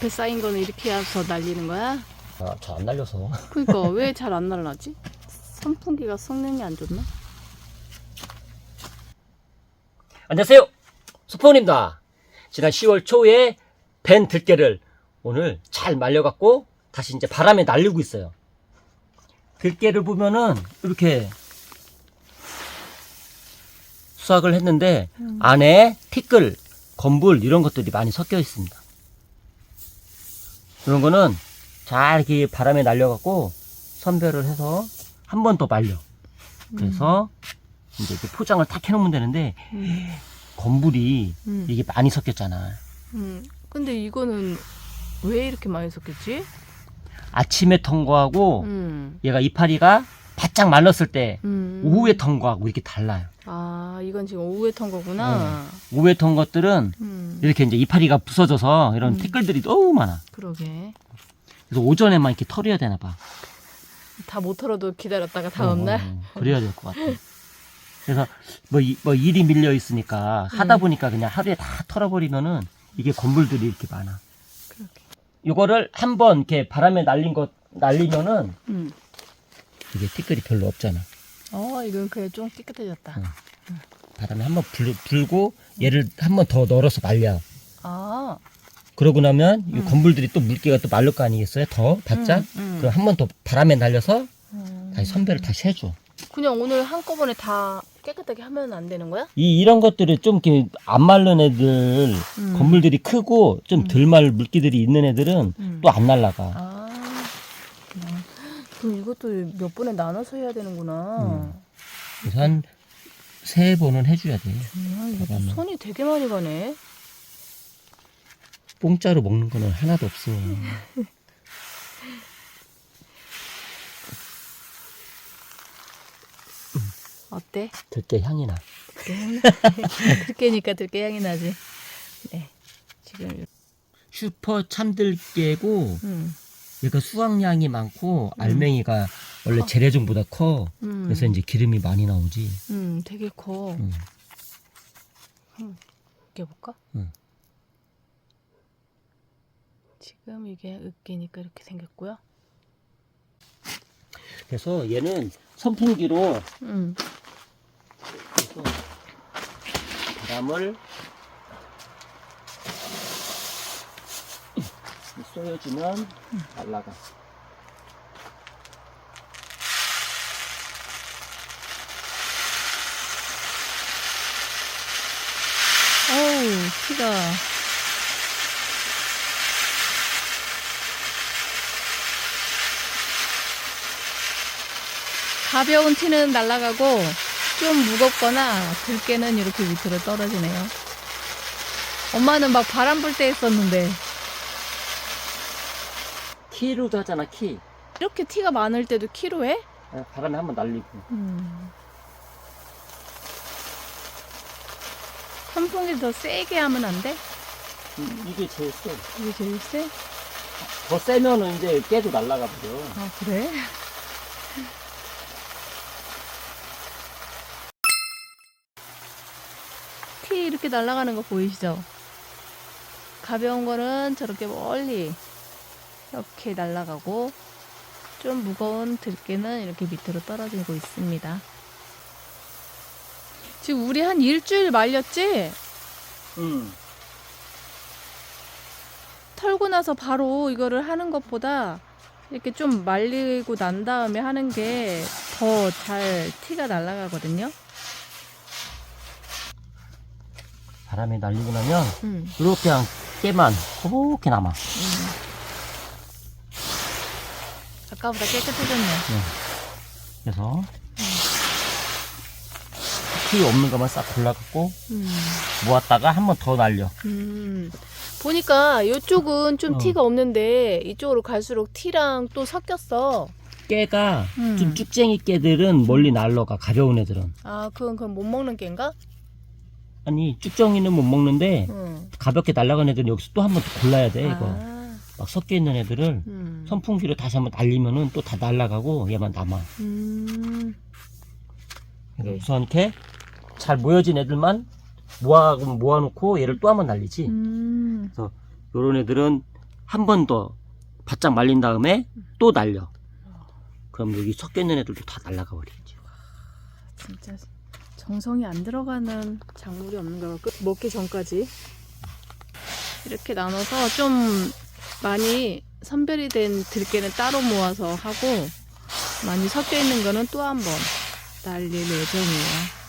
앞에 쌓인 거는 이렇게 해서 날리는 거야? 아, 잘 안 날려서. 그러니까 왜 잘 안 날라지? 선풍기가 성능이 안 좋나? 안녕하세요. 수포입니다. 지난 10월 초에 벤 들깨를 오늘 잘 말려갖고 다시 이제 바람에 날리고 있어요. 들깨를 보면은 이렇게 수확을 했는데 음. 안에 티끌, 건불 이런 것들이 많이 섞여 있습니다. 이런 거는 잘 이렇게 바람에 날려갖고 선별을 해서 한 번 더 말려. 그래서 이제 이렇게 포장을 탁 해놓으면 되는데 음. 건불이 음. 이게 많이 섞였잖아. 음. 근데 이거는 왜 이렇게 많이 섞였지? 아침에 턴거하고 음. 얘가 이파리가 바짝 말랐을 때 음. 오후에 턴거하고 이렇게 달라요. 아, 이건 지금 오후에 턴 거구나. 오후에 턴 것들은 음. 이렇게 이제 이파리가 부서져서 이런 음. 티끌들이 너무 많아. 그러게. 그래서 오전에만 이렇게 털어야 되나 봐. 다 못 털어도 기다렸다가 다음 날. 어, 어, 그래야 될 것 같아. 그래서 뭐, 이- 뭐 일이 밀려 있으니까 하다 음. 보니까 그냥 하루에 다 털어버리면은 이게 건물들이 이렇게 많아. 그러게. 요거를 한번 이렇게 바람에 날린 것 날리면은 음. 이게 티끌이 별로 없잖아. 어, 이건 그래 좀 깨끗해졌다. 응. 바람에 한번 불, 불고 얘를 한 번 더 널어서 말려. 아. 그러고 나면 이 음. 건물들이 또 물기가 또 마를 거 아니겠어요? 더 바짝. 음, 음. 그럼 한 번 더 바람에 날려서 음. 다시 선별을 다시 해줘. 그냥 오늘 한꺼번에 다 깨끗하게 하면 안 되는 거야? 이 이런 것들이 좀 이렇게 안 마른 애들 음. 건물들이 크고 좀덜 마른 물기들이 있는 애들은 음. 또 안 날라가. 아. 그럼 이것도 몇 번에 나눠서 해야 되는구나. 음. 그래서 한 세 번은 해줘야 돼. 정말 이거. 손이 되게 많이 가네. 공짜로 먹는 거는 하나도 없어. 어때? 들깨 향이 나. 들깨니까 들깨 향이 나지. 네. 지금 슈퍼 참들깨고 음. 얘가 수확량이 많고 음. 알맹이가 원래 재래종보다 커. 음. 그래서 이제 기름이 많이 나오지. 음, 되게 커. 음. 이렇게 볼까? 응. 지금 이게 으깨니까 이렇게 생겼고요. 그래서 얘는 선풍기로 음. 해서 바람을 쏘여주면 날라가. 어우, 피가. 가벼운 티는 날아가고 좀 무겁거나 들깨는 이렇게 밑으로 떨어지네요. 엄마는 막 바람 불 때 했었는데 키로도 하잖아 키. 이렇게 티가 많을 때도 키로 해? 아, 바람에 한번 날리고. 음. 선풍기 더 세게 하면 안 돼? 이- 이게 제일 세. 이게 제일 세? 더 세면은 이제 깨도 날라가 버려. 아 그래? 티 이렇게 날아가는 거 보이시죠? 가벼운 거는 저렇게 멀리 이렇게 날아가고 좀 무거운 들깨는 이렇게 밑으로 떨어지고 있습니다. 지금 우리 한 일주일 말렸지? 응. 털고 나서 바로 이거를 하는 것보다 이렇게 좀 말리고 난 다음에 하는 게 더 잘 티가 날아가거든요. 바람에 날리고 나면 음. 이렇게 그냥 깨만 그렇게 남아. 아까보다 깨끗해졌네. 그래서 티 없는 것만 싹 골라갖고 음. 모았다가 한 번 더 날려. 음. 보니까 이쪽은 좀 어. 티가 없는데 이쪽으로 갈수록 티랑 또 섞였어. 깨가 음. 좀 쭉쟁이 깨들은 멀리 날러가 가벼운 애들은 아, 그건 그럼 못 먹는 게인가? 아니 쭉정이는 못 먹는데 응. 가볍게 날아간 애들은 여기서 또 한 번 더 골라야 돼 이거 아. 막 섞여 있는 애들을 음. 선풍기로 다시 한번 날리면은 또 다 날아가고 얘만 남아 음. 그래서 네. 우선 이렇게 잘 모여진 애들만 모아 모아놓고 얘를 또 한번 날리지 음. 요런 애들은 한 번 더 바짝 말린 다음에 또 날려. 그럼 여기 섞여 있는 애들도 다 날라가 버리겠지. 진짜 정성이 안 들어가는 작물이 없는가 봐. 끝- 먹기 전까지 이렇게 나눠서 좀 많이 선별이 된 들깨는 따로 모아서 하고 많이 섞여 있는 거는 또 한 번 날릴 예정이에요.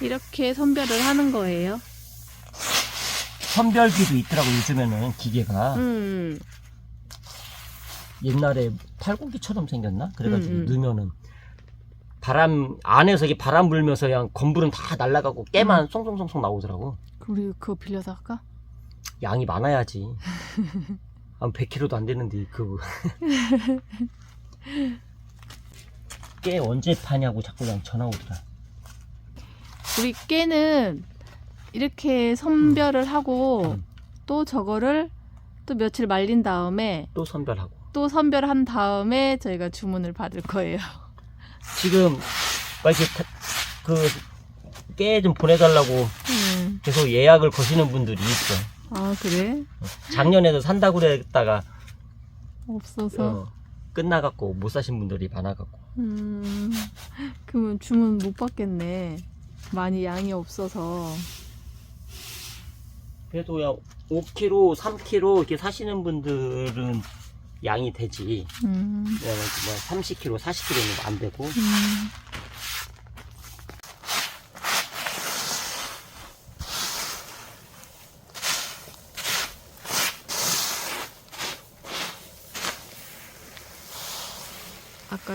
이렇게 선별을 하는 거예요. 선별기도 있더라고 요즘에는 기계가 음, 옛날에 팔공기처럼 생겼나? 그래가지고 음, 음. 넣으면은 바람 안에서 이게 바람 불면서 그냥 건불은 다 날아가고 음. 깨만 송송송송 나오더라고. 우리 그거 빌려서 할까? 양이 많아야지. 한 100kg도 안 되는데 그. 깨 언제 파냐고 자꾸 그냥 전화 오더라. 우리 깨는 이렇게 선별을 하고 음. 또 저거를 또 며칠 말린 다음에 또 선별하고. 또 선별한 다음에 저희가 주문을 받을 거예요. 지금 막 이렇게 그깨 좀 보내달라고 음. 계속 예약을 거시는 분들이 있어. 아 그래? 작년에도 산다고 그랬다가 없어서. 어, 끝나갖고 못 사신 분들이 많아갖고. 음. 그러면 주문 못 받겠네. 많이 양이 없어서. 그래도 야 5kg, 3kg 이렇게 사시는 분들은 양이 되지. 음. 왜냐면 뭐 30kg, 40kg는 안 되고. 음.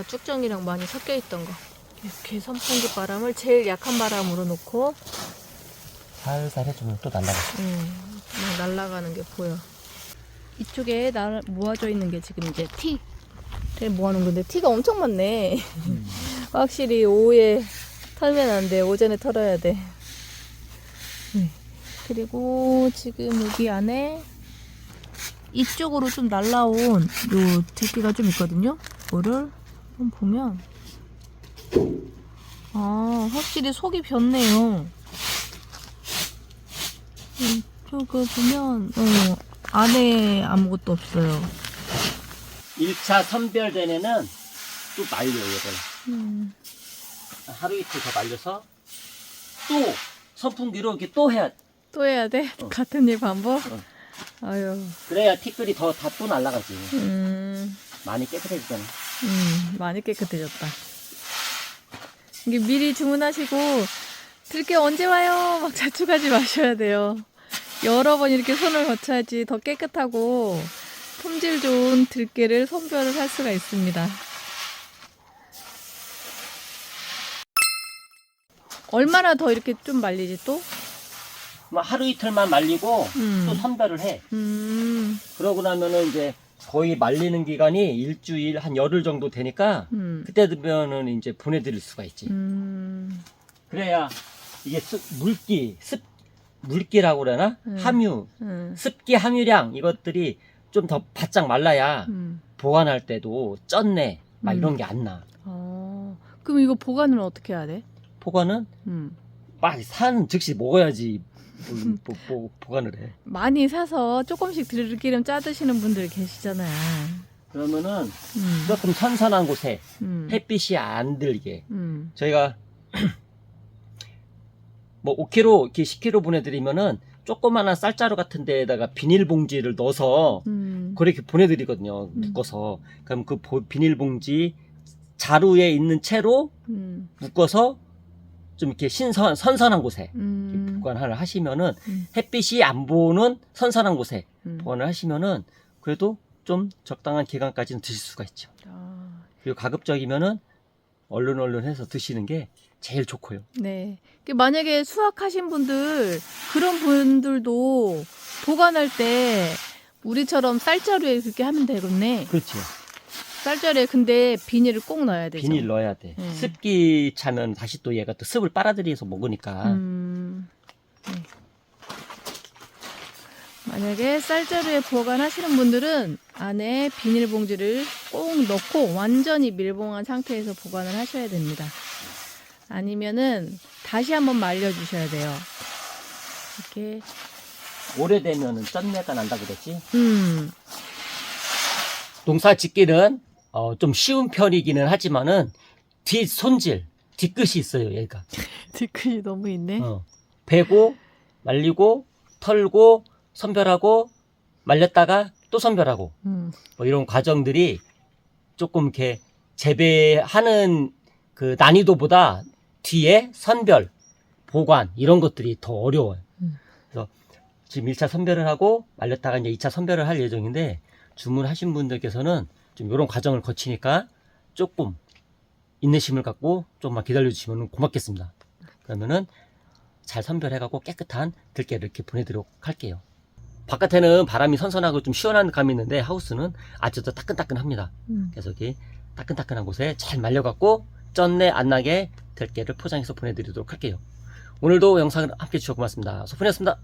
아까 쭉정이랑 많이 섞여 있던 거. 이렇게 선풍기 바람을 제일 약한 바람으로 놓고 살살 해주면 또 날라가. 음, 막 날아가는 게 보여. 이쪽에 날 모아져 있는 게 지금 이제 티를 모아놓은 건데 티가 엄청 많네. 확실히 오후에 털면 안 돼. 오전에 털어야 돼. 네. 그리고 지금 여기 안에 이쪽으로 좀 날라온 요 들기가 좀 있거든요. 이거를 한번 보면 아 확실히 속이 변네요. 이쪽을 보면 어, 안에 아무것도 없어요. 1차 선별된 애는 또 말려요, 얘를. 음. 하루 이틀 더 말려서 또 선풍기로 이렇게 또 해야 돼. 또 해야 돼? 어. 같은 일 반복? 어. 아유, 그래야 티끌이 더 다 또 날라가지. 음, 많이 깨끗해지잖아. 음, 많이 깨끗해졌다. 이게 미리 주문하시고, 들게 언제 와요? 막 자축하지 마셔야 돼요. 여러 번 이렇게 손을 거쳐야지 더 깨끗하고, 품질 좋은 들깨를 선별을 할 수가 있습니다. 얼마나 더 이렇게 좀 말리지 또? 뭐 하루 이틀만 말리고 음. 또 선별을 해. 음, 그러고 나면은 이제 거의 말리는 기간이 일주일 한 열흘 정도 되니까 음, 그때 되면은 이제 보내드릴 수가 있지. 음, 그래야 이게 습, 물기, 습, 물기라고 그러나? 음. 함유, 음, 습기 함유량 이것들이 좀 더 바짝 말라야 음. 보관할 때도 쩐내 막 음. 이런 게 안 나. 어, 그럼 이거 보관을 어떻게 해야 돼? 보관은 음. 막 사는 즉시 먹어야지 뭐, 뭐, 뭐 보관을 해. 많이 사서 조금씩 들기름 짜 드시는 분들 계시잖아요. 그러면은 음. 조금 선선한 곳에 음. 햇빛이 안 들게 음. 저희가 뭐 5kg, 이렇게 10kg 보내드리면은 조그마한 쌀자루 같은 데에다가 비닐봉지를 넣어서 음. 그렇게 보내드리거든요. 음. 묶어서. 그럼 그 보- 비닐봉지 자루에 있는 채로 음. 묶어서 좀 이렇게 신선, 선선한 곳에 음. 보관을 하시면은 음. 햇빛이 안 보는 선선한 곳에 음. 보관을 하시면은 그래도 좀 적당한 기간까지는 드실 수가 있죠. 아, 그리고 가급적이면은 얼른 얼른 해서 드시는 게 제일 좋고요. 네. 그 만약에 수확하신 분들 그런 분들도 보관할 때 우리처럼 쌀자루에 그렇게 하면 되겠네. 그렇죠. 쌀자루에 근데 비닐을 꼭 넣어야 되죠. 비닐 넣어야 돼. 네. 습기 차면 다시 또 얘가 또 습을 빨아들여서 먹으니까. 음, 네. 만약에 쌀자루에 보관하시는 분들은 안에 비닐봉지를 꼭 넣고 완전히 밀봉한 상태에서 보관을 하셔야 됩니다. 아니면은 다시 한번 말려주셔야 돼요. 이렇게 오래되면은 쩐내가 난다 그랬지. 음. 농사 짓기는 어, 좀 쉬운 편이기는 하지만은 뒷 손질, 뒤끝이 있어요, 얘가. 뒤끝이 너무 있네. 어, 베고 말리고 털고 선별하고 말렸다가 또 선별하고 음. 뭐 이런 과정들이 조금 이렇게 재배하는 그 난이도보다 뒤에 선별, 보관 이런 것들이 더 어려워요. 음. 그래서 지금 1차 선별을 하고 말렸다가 이제 2차 선별을 할 예정인데 주문하신 분들께서는 좀 이런 과정을 거치니까 조금 인내심을 갖고 조금만 기다려 주시면 고맙겠습니다. 그러면은 잘 선별해갖고 깨끗한 들깨를 이렇게 보내드리도록 할게요. 바깥에는 바람이 선선하고 좀 시원한 감이 있는데 하우스는 아직도 따끈따끈합니다. 음. 그래서 여기 따끈따끈한 곳에 잘 말려갖고 쩐내 안 나게 들깨를 포장해서 보내드리도록 할게요. 오늘도 영상을 함께 해주셔서 고맙습니다. 소풍이었습니다.